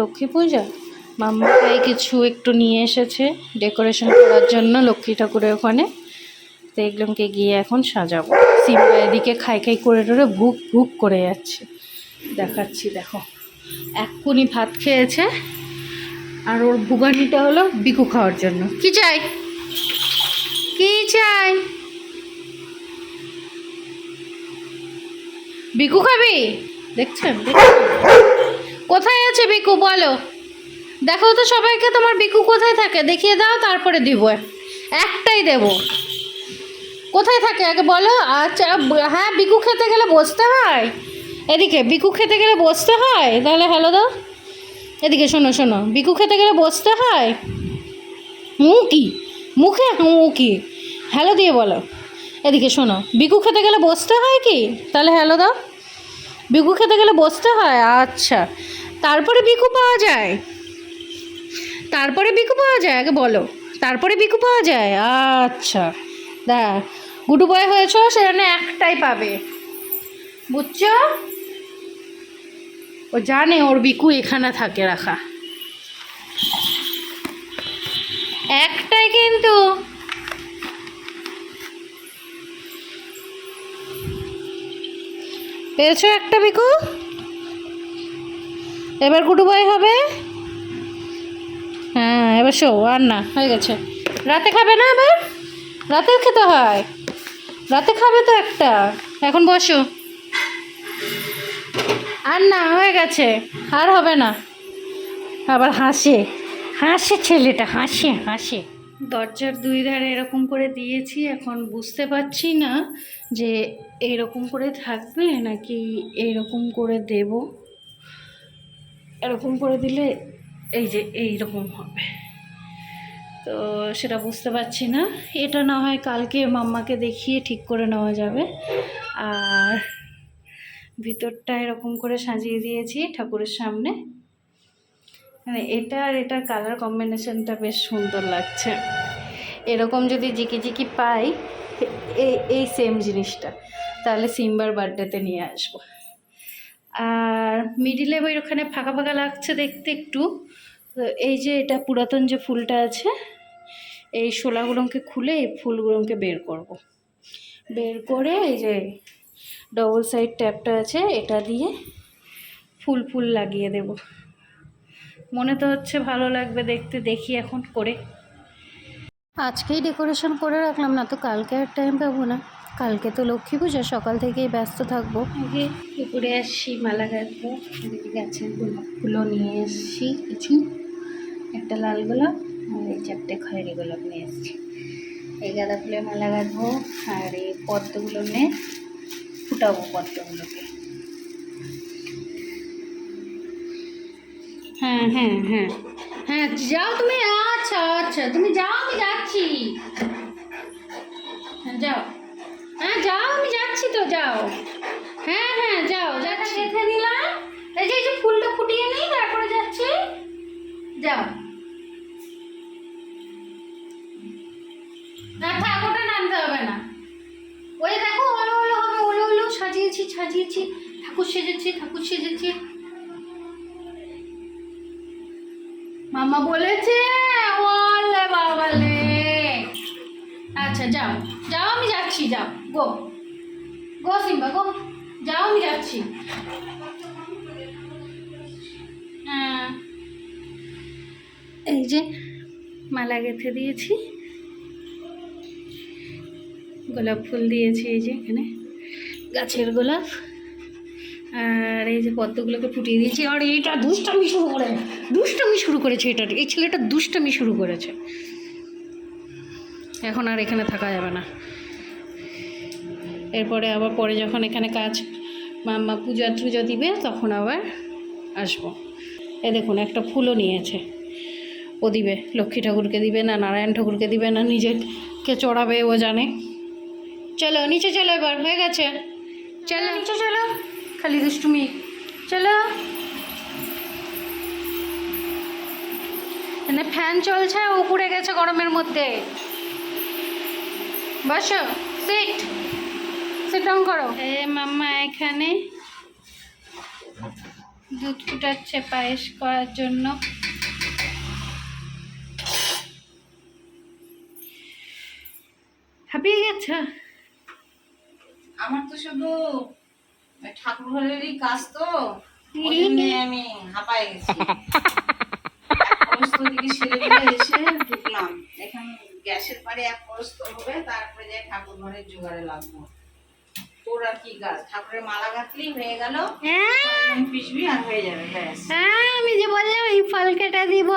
লক্ষ্মী পূজা? মাম্মা তাই কিছু একটু নিয়ে এসেছে ডেকোরেশন করার জন্য লক্ষ্মী ঠাকুরের ওখানে। তো এগুলোকে গিয়ে এখন সাজাবো। সিম্বা এদিকে খাই খাই করে টোরে ভুক ভুক করে যাচ্ছে। দেখাচ্ছি, দেখো। এক্ষুনি ভাত খেয়েছে আর ওর ভুগানিটা হলো বিকু খাওয়ার জন্য। কি চাই? কি চাই? বিকু খাবি? দেখছেন? দেখছেন? কোথায় আছে বিকু বলো। দেখো তো সবাইকে তোমার বিকু কোথায় থাকে? দেখিয়ে দাও, তারপরে দিব। একটাই দেব। কোথায় থাকে? আগে বলো। আচ্ছা হ্যাঁ বিকু খেতে গেলে বসতে হয়। এদিকে বিকু খেতে গেলে বসতে হয়? তাহলে হ্যালো দাও। এদিকে শোনো শোনো। বিকু খেতে গেলে বসতে হয়? মু কি মুখে মু কি হ্যালো দিয়ে বলো। এদিকে শোনো। বিকু খেতে গেলে বসতে হয় কি? তাহলে হ্যালো দাও। বিকু খেতে গেলে বসতে হয়? আচ্ছা। তারপরে বিকু পাওয়া যায়। তারপরে বিকু পাওয়া যায়, আগে বলো। তারপরে বিকু পাওয়া যায়? আচ্ছা। দেখ, গুডু বয় হয়েছ সেখানে একটাই পাবে। বুঝছ? ও জানে ওর বিকু এখানে থাকে, রাখা। একটাই কিন্তু। পেয়েছ একটা বিকু এবার বয় হবে? হ্যাঁ এবার শো আর না, হয়ে গেছে। রাতে খাবে না এবার রাতেও খেতে হয়। রাতে খাবে তো একটা। এখন বসো। আর না, হয়ে গেছে। আর হবে না। আবার হাসে। হাসে ছেলেটা, হাসে হাসে। দরজার দুই ধারে এরকম করে দিয়েছি, এখন বুঝতে পারছি না যে এরকম করে থাকবে নাকি এরকম করে দেব। এরকম করে দিলে এই যে এইরকম হবে। তো সেটা বুঝতে পারছি না। এটা না হয় কালকে মাম্মাকে দেখিয়ে ঠিক করে নেওয়া যাবে। আর ভিতরটা এরকম করে সাজিয়ে দিয়েছি ঠাকুরের সামনে। মানে এটা আর এটার কালার কম্বিনেশনটা বেশ সুন্দর লাগছে। এরকম যদি জিকি জিকি পাই এই এই সেম জিনিসটা। তাহলে সিম্বার বার্থডেতে নিয়ে আসব। আর মিডিলে ওই ওখানে ফাঁকা ফাঁকা লাগছে দেখতে একটু। এই যে এটা পুরাতন যে ফুলটা আছে, এই শোলাগুলোকে খুলে এই ফুলগুলোকে বের করব। বের করে এই যে ডবল সাইড ট্যাপটা আছে, এটা দিয়ে ফুল ফুল লাগিয়ে দেব। মনে তো হচ্ছে ভালো লাগবে দেখতে, দেখি এখন করে। আজকেই ডেকোরেশন করে রাখলাম, না তো কালকে আর টাইম পাবো না। কালকে তো লক্ষ্মী পূজা, সকাল থেকেই ব্যস্ত থাকব। আগে পুকুরে আসছি, মালা গাঁথবো গাছের গোলাপ ফুলও নিয়ে এসছি কিছু। একটা লাল গোলাপ আর এই চারটে খয়েরি গোলাপ নিয়ে এসছি। এই গাঁদা ফুলের মালা গাঁথবো আর এই পদ্মগুলো নিয়ে ফুটাবো পদ্মগুলোকে। হ্যাঁ হ্যাঁ হ্যাঁ। হ্যাঁ যাও তুমি আচ্ছা আচ্ছা তুমি যাও, আমি যাচ্ছি। তো যাও। হ্যাঁ হ্যাঁ যাও যাচ্ছি। রেখে দিলাম এই যে এই যে ফুলটা ফুটিয়ে নিই তারপরে যাচ্ছি। যাও। না থাক ওটা হবে না। ওই দেখো হলো হলো হবে হলো হলো সাজিয়েছি সাজিয়েছি। ঠাকুর সেজেছি ঠাকুর সেজেছি। মামা বলেছে ওলে বাবালে। আচ্ছা যাও। যাও আমি যাচ্ছি যাও। গো। Go Simba, go. যাও, আমি যাচ্ছি। হ্যাঁ। এই যে মালা গেঁথে দিয়েছি। গোলাপ ফুল দিয়েছি এই যে এখানে। গাছের গোলাপ। আর এই যে পদ্মগুলোকে ফুটিয়ে দিয়েছি। আর এইটা দুষ্টামি শুরু করে। দুষ্টামি শুরু করেছে এটা। এই ছেলেটা দুষ্টামি শুরু করেছে। এখন আর এখানে থাকা যাবে না। এরপরে আবার পরে যখন এখানে কাজ, মাম্মা পূজা টুজা দিবে, তখন আবার আসব। এ দেখুন, একটা ফুলও নিয়েছে। ও দিবে, লক্ষ্মী ঠাকুরকে দিবে না, নারায়ণ ঠাকুরকে দিবে না, নিজেকে চড়াবে, ও জানে। চলো, নিচে চলো এবার, হয়ে গেছে। চলো, নিচে চলো। খালি দুষ্টুমি। চলো। এখানে ফ্যান চলছে উপরে গেছে গরমের মধ্যে। বসো, সিট। সিট ডাউন করো। এ মাম্মা এখানে দুধ ফুটাচ্ছে পায়েস করার জন্য। হাঁপিয়ে গেছে? আমার তো শুধু ঠাকুর ঘরেরই কাজ তো আমি হাঁপায় গেছি। দিকে সেরে এসে ঢুকলাম। এখানে গ্যাসের পারে এক পরস্ত হবে তারপরে যাই ঠাকুর ঘরের জোগাড়ে লাগবো। তোর আর কি কাজ ঠাকুরের মালা গাঁথলেই হয়ে গেল হ্যাঁ। পিসবি আর হয়ে যাবে হ্যাঁ আমি যে বললাম এই ফল কেটে দিব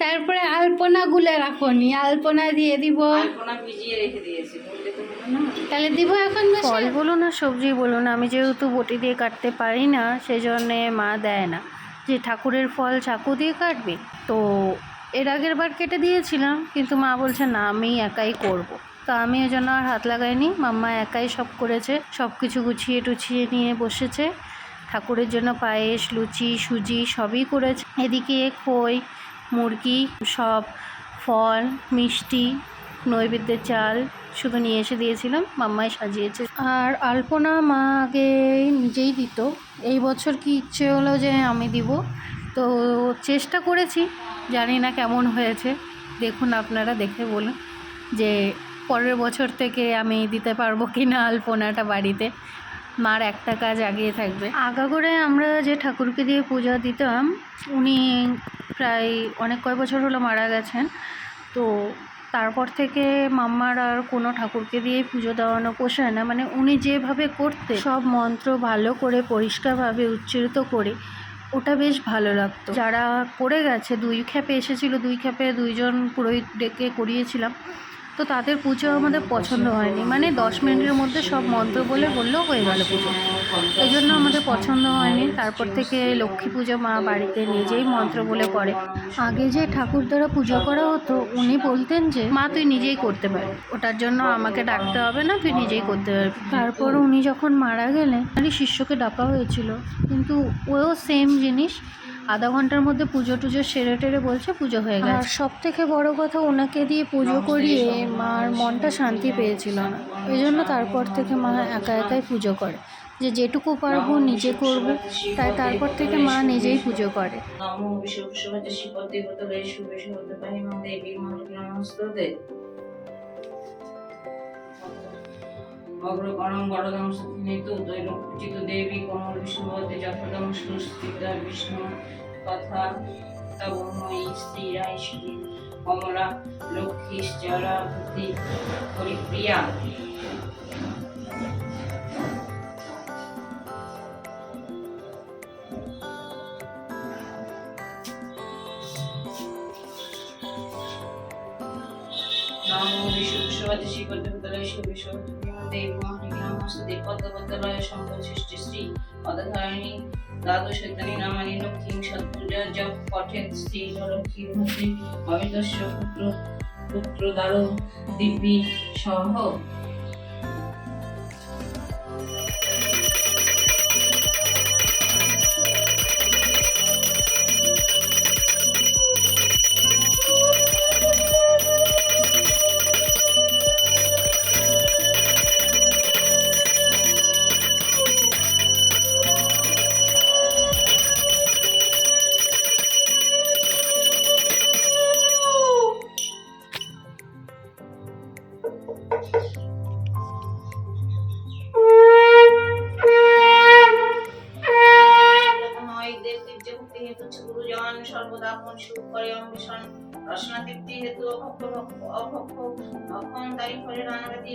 তারপরে আলপনা গুলে রাখনি আলপনা দিয়ে দিব। আলপনা ভিজিয়ে রেখে দিয়েছি তাহলে দিব এখন ফল বলুন না সবজি বলুন আমি যেহেতু বটি দিয়ে কাটতে পারি না সেই জন্যে মা দেয় না। যে ঠাকুরের ফল চাকু দিয়ে কাটবে তো এর আগের বার কেটে দিয়েছিলাম কিন্তু মা বলছে না আমি একাই করব। তা আমি ওই জন্য আর হাত লাগাইনি। মাম্মা একাই সব করেছে সব কিছু গুছিয়ে টুছিয়ে নিয়ে বসেছে। ঠাকুরের জন্য পায়েস, লুচি, সুজি সবই করেছে। এদিকে খই, মুরগি, সব, ফল, মিষ্টি, নৈবেদ্যের চাল শুধু নিয়ে এসে দিয়েছিলাম, মাম্মাই সাজিয়েছে। আর আলপনা মা আগে নিজেই দিত। এই বছর কি ইচ্ছে হলো যে আমি দিব। তো চেষ্টা করেছি, জানি না কেমন হয়েছে। দেখুন আপনারা দেখে বলুন যে পরের বছর থেকে আমি দিতে পারব কি না আলপনাটা বাড়িতে। মার একটা কাজ আগিয়ে থাকবে। আগা করে আমরা যে ঠাকুরকে দিয়ে পূজা দিতাম, উনি প্রায় অনেক কয় বছর হলো মারা গেছেন। তো তারপর থেকে মাম্মার আর কোনো ঠাকুরকে দিয়ে পুজো দেওয়ানো পোষায় না। মানে উনি যেভাবে করতে সব মন্ত্র ভালো করে, পরিষ্কারভাবে, উচ্চারিত করে, ওটা বেশ ভালো লাগতো। যারা করে গেছে, দুই খ্যাপে এসেছিল, দুই খ্যাপে দুইজন পুরোহিত ডেকে করিয়েছিলাম। তো তাদের পুজো আমাদের পছন্দ হয়নি। মানে দশ মিনিটের মধ্যে সব মন্ত্র বলে বললেও হয়ে গেল পুজো। এই জন্য আমাদের পছন্দ হয়নি। তারপর থেকে লক্ষ্মী পুজো মা বাড়িতে নিজেই মন্ত্র বলে করে আগে যে ঠাকুর দ্বারা পুজো করা হতো, উনি বলতেন যে, মা, তুই নিজেই করতে পারবি ওটার জন্য আমাকে ডাকতে হবে না, তুই নিজেই করতে পারবি। তারপর উনি যখন মারা গেলেন আরে শিষ্যকে ডাকা হয়েছিল। কিন্তু ওও সেম জিনিস। আধা ঘণ্টার মধ্যে পুজো টুজো সেরে টেরে বলছে পুজো হয়ে গেছে আর সব থেকে বড় কথা ওনাকে দিয়ে পুজো করিয়ে মার মনটা শান্তি পেয়েছিল না। এই জন্য তারপর থেকে মা একা একাই পুজো করে। যে যেটুকু পারব নিজে করব তাই তারপর থেকে মা নিজেই পুজো করে। নমো শুভে পাহিমা দেবী নমস্তে অগ্রকরণ বড়দম সুখিনিত দৈলকুচিত দেবী কমল বিষ্ণুবতী যথদম সুস্থিতা বিষ্ণু কথা তব ময়ী স্ত্রীরাই শ্রী কমলা লক্ষ্মী জলা ভূতি পরিপ্রিয়া নমো বিশ্ববিশ্ববাদী শ্রীপদ্মতলয় সুবিশ্বদেব মহানিগ্রহস্তে পদ্মপদ্মলয় সৃষ্টি শ্রী পদধারিণী অমিতস্য পুত্র পুত্র দ্বারো দিব্যি সহ আপন সুখ করে অন্বেষণ রসনা তৃপ্তি হেতু অভক্ষ অভক্ষ অক্ষণ তারি ফলে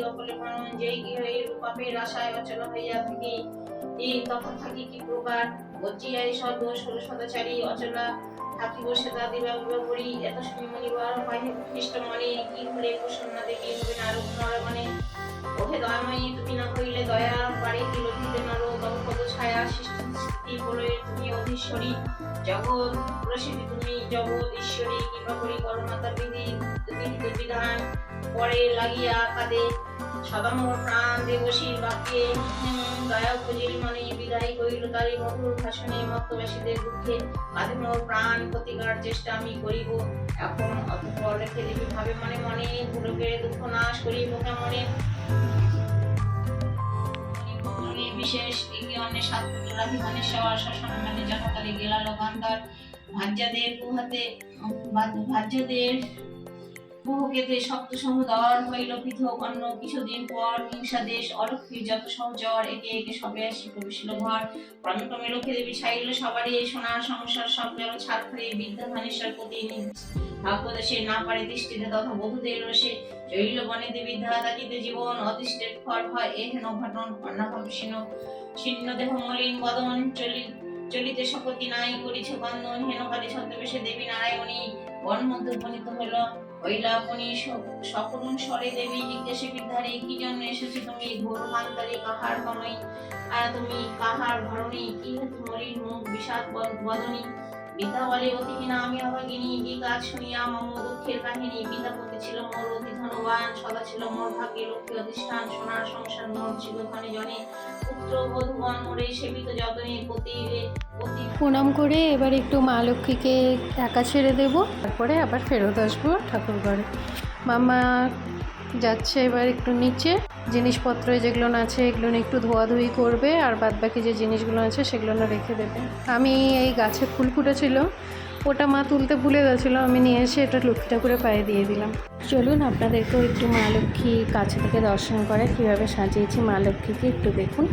অকলে মনন যেই গৃহ এই রূপাপের আশায় অচল হইয়া থাকি। এই তখন থাকি কি প্রকার? বজ্জিয়াই সর্ব ষোল সদাচারী, অচলা থাকি বসে দিবা বিবাহ করি। এত শুনি মনিবার পাহে খ্রিস্ট মনে। কি হলে প্রসন্ন দেবী হবে নারদ নরমনে ওহে দয়াময়ী, তুমি না করিলে দয়া বাড়ি দিল দিতে নারো, তব পদ ছায়া সৃষ্টি বলে তুমি অধীশ্বরী। জগৎ প্রসিদ্ধি তুমি জগৎ ঈশ্বরী কৃপা করি করমাতা বিধি বিহিত বিধান। পরে লাগিয়া কাঁদে সদামোর প্রাণ দেবশীর বাক্যে। দয়া খুঁজিল মনে বিদায় করিল তারি মধুর ভাষণে মত্তবাসীদের দুঃখে। আধে মোর প্রাণ প্রতিকার চেষ্টা আমি করিব। এখন অতঃপর রেখে দিবি ভাবে মনে মনে। পুরোকে দুঃখ নাশ করিব কেমনে? মনে বিশেষ একে অনেক সাত পুত্র রাখি মানে সবার শাসন মানে যথাকালে গেলা লোকান্তর ভাজ্যাদের কুহাতে ভাজ্যদের কুহকেতে সপ্ত সমুদর হইল পৃথক অন্য কিছুদিন পর হিংসা দেশ অলক্ষীর যত সহচর একে একে সবে আসি প্রবেশিল ঘর। ক্রমে লক্ষ্মী দেবী ছাইল সবারই সোনার সংসার সব যেন ছাড় খাইয়ে বিদ্যা ধনেশ্বর প্রতি ভাগ্যদেশে না পারে দৃষ্টিতে তথা বধূদের রসে জৈল বনে দেবী ধারাদাজিতে জীবন, অদৃষ্টের ফল হয় এ হেন ঘটন শীর্ণ শীর্ণ দেহ মলিন বদন চলি, চলিতে শপথি নাই করিছে বন্ধন হেনকালে ছদ্মবেশে দেবী নারায়ণী বন মধ্যে উপনীত হইল। হইলা আপনি সকরুণ স্বরে দেবী জিজ্ঞাসে বিদ্যারে কি জন্য এসেছে তুমি? ঘোর মান্তারে কাহার গণই আর তুমি কাহার ধরণী কি মলিন মুখ বিষাদ বদ- বদনী? বিদ্যা বলে অতি কিনা আমি অভাগিনী কি কাজ শুনিয়া মম দুঃখের কাহিনী বিদ্যাপতি ছিল মোর অতি ধনবান সদা ছিল মোর ভাগ্যে লক্ষ্মী অধিষ্ঠান সোনার সংসার মোর ছিল জনে পুত্র বধুগণ মোরে সেবিত যতনে পতি পতি প্রণাম করে এবার একটু মা লক্ষ্মীকে একা ছেড়ে দেব। তারপরে আবার ফেরত আসব ঠাকুর ঘরে মামা যাচ্ছে এবার একটু নিচে। জিনিসপত্র যেগুলো আছে, এগুলো একটু ধোয়াধুয়ি করবে, আর বাদবাকি যে জিনিসগুলো আছে সেগুলো রেখে দেবে। আমি এই গাছে ফুল ফুটেছিল, ওটা মা তুলতে ভুলে গেছিল, আমি নিয়ে এসে এটা লক্ষ্মী ঠাকুরের পায়ে দিয়ে দিলাম। চলুন আপনাদেরকেও একটু মা লক্ষ্মী কাছে থেকে দর্শন করে কীভাবে সাজিয়েছি মা লক্ষ্মীকে একটু দেখুন।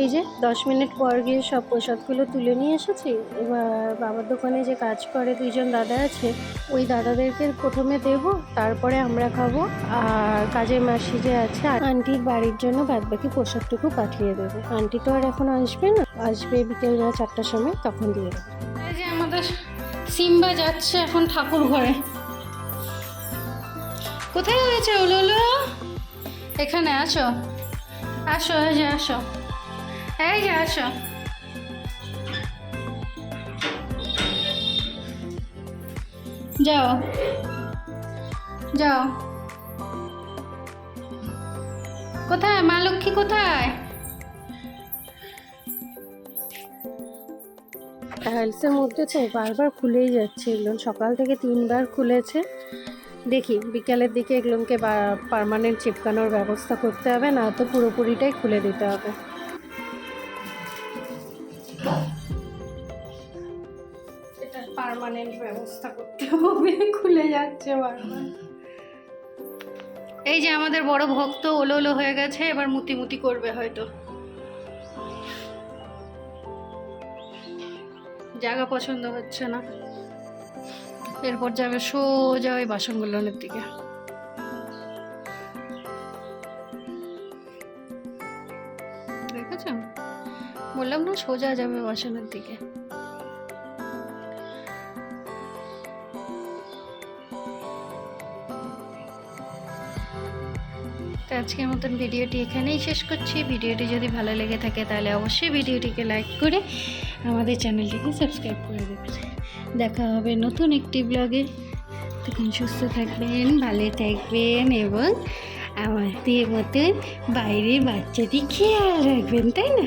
এই যে দশ মিনিট পর গিয়ে সব প্রসাদগুলো তুলে নিয়ে এসেছি। এবার বাবার দোকানে যে কাজ করে দুইজন দাদা আছে, ওই দাদাদেরকে প্রথমে দেব, তারপরে আমরা খাব। আর কাজের মাসি যে আছে, আন্টির বাড়ির জন্য বাদবাকি প্রসাদটুকু পাঠিয়ে দেবো। আন্টি তো আর এখন আসবে না। আসবে বিকেল চারটার সময়, তখন দিয়ে দেবো। যে আমাদের সিম্বা যাচ্ছে এখন ঠাকুর ঘরে। কোথায় হয়েছে ওলো এখানে আসো। আসো যে আসো। এই যে আসো যাও যাও কোথায়? মা লক্ষ্মী কোথায়? টাইলসের মধ্যে তো বারবার খুলেই যাচ্ছে। এগুলো সকাল থেকে তিনবার খুলেছে। দেখি, বিকালের দিকে এগুলোকে পারমানেন্ট চিপকানোর ব্যবস্থা করতে হবে, না তো পুরোপুরিটাই খুলে দিতে হবে। করতে হবে, খুলে যাচ্ছে বারবার। এই যে আমাদের বড় ভক্ত ওলো হয়ে গেছে, এবার মুতি মুতি করবে হয়তো। জায়গা পছন্দ হচ্ছে না। এরপর যাবে সোজা ওই বাসনগুলোনের দিকে। দেখেছ বললাম না, সোজা যাবে বাসনের দিকে। তো আজকের মতন ভিডিওটি এখানেই শেষ করছি। ভিডিওটি যদি ভালো লেগে থাকে তাহলে অবশ্যই ভিডিওটিকে লাইক করে আমাদের চ্যানেলটিকে সাবস্ক্রাইব করে দেবেন দেখা হবে নতুন একটি ব্লগে। তখন সুস্থ থাকবেন, ভালো থাকবেন এবং আমাদের মতন বাইরে বাচ্চাটি খেয়াল রাখবেন, তাই না?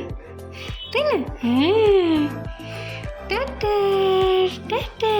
তাই না? হ্যাঁ। Tata tata.